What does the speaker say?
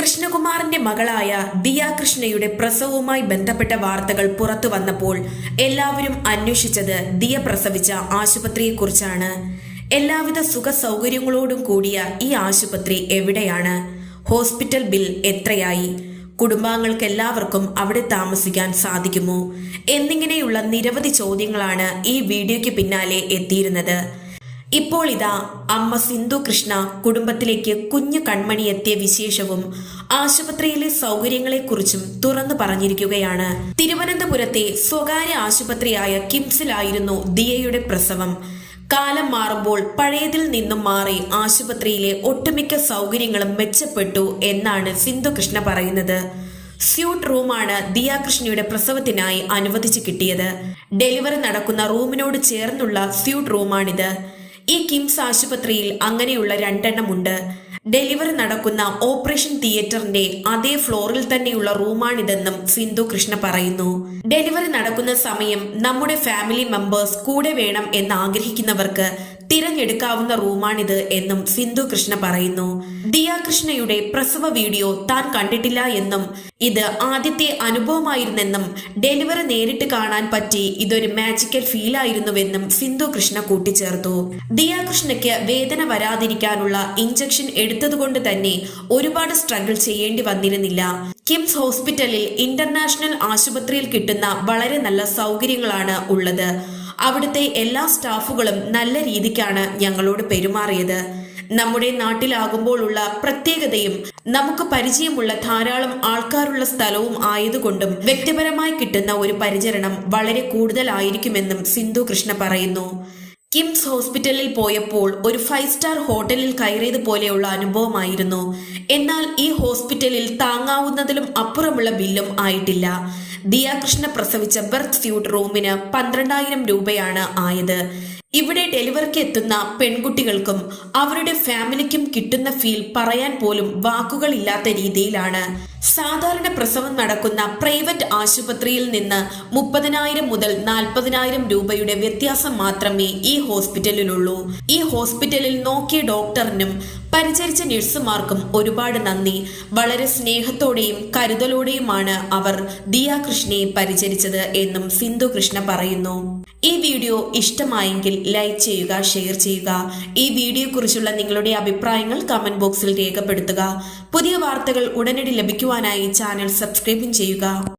കൃഷ്ണകുമാറിന്റെ മകളായ ദിയ കൃഷ്ണയുടെ പ്രസവവുമായി ബന്ധപ്പെട്ട വാർത്തകൾ പുറത്തു വന്നപ്പോൾ എല്ലാവരും അന്വേഷിച്ചത് ദിയ പ്രസവിച്ച ആശുപത്രിയെക്കുറിച്ചാണ്. എല്ലാവിധ സുഖ സൗകര്യങ്ങളോടും കൂടിയ ഈ ആശുപത്രി എവിടെയാണ്? ഹോസ്പിറ്റൽ ബിൽ എത്രയായി? കുടുംബാംഗങ്ങൾക്ക് എല്ലാവർക്കും അവിടെ താമസിക്കാൻ സാധിക്കുമോ? എന്നിങ്ങനെയുള്ള നിരവധി ചോദ്യങ്ങളാണ് ഈ വീഡിയോയ്ക്ക് പിന്നാലെ എത്തിയിരുന്നത്. ഇപ്പോൾ ഇതാ അമ്മ സിന്ധു കൃഷ്ണ കുടുംബത്തിലേക്ക് കുഞ്ഞു കൺമണി എത്തിയ വിശേഷവും ആശുപത്രിയിലെ സൗകര്യങ്ങളെക്കുറിച്ചും തുറന്നു പറഞ്ഞിരിക്കുകയാണ്. തിരുവനന്തപുരത്തെ സ്വകാര്യ ആശുപത്രിയായ കിംസിലായിരുന്നു ദിയയുടെ പ്രസവം. കാലം മാറുമ്പോൾ പഴയതിൽ നിന്നും മാറി ആശുപത്രിയിലെ ഒട്ടുമിക്ക സൗകര്യങ്ങളും മെച്ചപ്പെട്ടു എന്നാണ് സിന്ധു കൃഷ്ണ പറയുന്നത്. സ്യൂട്ട് റൂമാണ് ദിയാകൃഷ്ണയുടെ പ്രസവത്തിനായി അനുവദിച്ചു കിട്ടിയത്. ഡെലിവറി നടക്കുന്ന റൂമിനോട് ചേർന്നുള്ള സ്യൂട്ട് റൂമാണിത്. ഈ കിംസ് ആശുപത്രിയിൽ അങ്ങനെയുള്ള രണ്ടെണ്ണമുണ്ട്. ഡെലിവറി നടക്കുന്ന ഓപ്പറേഷൻ തിയേറ്ററിന്റെ അതേ ഫ്ലോറിൽ തന്നെയുള്ള റൂമാണിതെന്നും സിന്ധു കൃഷ്ണ പറയുന്നു. ഡെലിവറി നടക്കുന്ന സമയം നമ്മുടെ ഫാമിലി മെമ്പേഴ്സ് കൂടെ വേണം എന്ന് ആഗ്രഹിക്കുന്നവർക്ക് തിരഞ്ഞെടുക്കാവുന്ന റൂമാണിത് എന്നും സിന്ധു കൃഷ്ണ പറയുന്നു. ദിയ കൃഷ്ണയുടെ പ്രസവ വീഡിയോ താൻ കണ്ടിട്ടില്ല എന്നും ഇത് ആദ്യത്തെ അനുഭവമായിരുന്നെന്നും ഡെലിവറി നേരിട്ട് കാണാൻ പറ്റി ഇതൊരു മാജിക്കൽ ഫീൽ ആയിരുന്നുവെന്നും സിന്ധു കൃഷ്ണ കൂട്ടിച്ചേർത്തു. ദിയ കൃഷ്ണയ്ക്ക് വേദന വരാതിരിക്കാനുള്ള ഇഞ്ചക്ഷൻ എടുത്തതുകൊണ്ട് തന്നെ ഒരുപാട് സ്ട്രഗിൾ ചെയ്യേണ്ടി വന്നിരുന്നില്ല. കിംസ് ഹോസ്പിറ്റലിൽ ഇന്റർനാഷണൽ ആശുപത്രിയിൽ കിട്ടുന്ന വളരെ നല്ല സൗകര്യങ്ങളാണ് ഉള്ളത്. അവിടുത്തെ എല്ലാ സ്റ്റാഫുകളും നല്ല രീതിക്കാണ് ഞങ്ങളോട് പെരുമാറിയത്. നമ്മുടെ നാട്ടിലാകുമ്പോഴുള്ള പ്രത്യേകതയും നമുക്ക് പരിചയമുള്ള ധാരാളം ആൾക്കാരുള്ള സ്ഥലവും ആയതുകൊണ്ടും വ്യക്തിപരമായി കിട്ടുന്ന ഒരു പരിചരണം വളരെ കൂടുതലായിരിക്കുമെന്നും സിന്ധു കൃഷ്ണ പറയുന്നു. കിംസ് ഹോസ്പിറ്റലിൽ പോയപ്പോൾ ഒരു ഫൈവ് സ്റ്റാർ ഹോട്ടലിൽ കയറിയത് പോലെയുള്ള അനുഭവമായിരുന്നു. എന്നാൽ ഈ ഹോസ്പിറ്റലിൽ താങ്ങാവുന്നതിലും അപ്പുറമുള്ള ബില്ലും ആയിട്ടില്ല. ദിയാകൃഷ്ണ പ്രസവിച്ച ബർത്ത് സ്യൂട്ട് റൂമിന് പന്ത്രണ്ടായിരം രൂപയാണ് ആയത്. ഇവിടെ ഡെലിവറിക്ക് എത്തുന്ന പെൺകുട്ടികൾക്കും അവരുടെ ഫാമിലിക്കും കിട്ടുന്ന ഫീൽ പറയാൻ പോലും വാക്കുകളില്ലാത്ത രീതിയിലാണ്. സാധാരണ പ്രസവം നടക്കുന്ന പ്രൈവറ്റ് ആശുപത്രിയിൽ നിന്ന് മുപ്പതിനായിരം മുതൽ നാൽപ്പതിനായിരം രൂപയുടെ വ്യത്യാസം മാത്രമേ ഈ ഹോസ്പിറ്റലിലുള്ളൂ. ഈ ഹോസ്പിറ്റലിൽ നോക്കിയ ഡോക്ടറിനും പരിചരിച്ച നഴ്സുമാർക്കും ഒരുപാട് നന്ദി. വളരെ സ്നേഹത്തോടെയും കരുതലോടെയുമാണ് അവർ ദിയ കൃഷ്ണയെ പരിചരിച്ചത് എന്നും സിന്ധു കൃഷ്ണ പറയുന്നു. ഈ വീഡിയോ ഇഷ്ടമായെങ്കിൽ ലൈക്ക് ചെയ്യുക ഷെയർ ചെയ്യുക. ഈ വീഡിയോയെക്കുറിച്ചുള്ള നിങ്ങളുടെ അഭിപ്രായങ്ങൾ കമന്റ് ബോക്സിൽ രേഖപ്പെടുത്തുക. പുതിയ വാർത്തകൾ ഉടനടി ലഭിക്കുവാനായി ചാനൽ സബ്സ്ക്രൈബും ചെയ്യുക.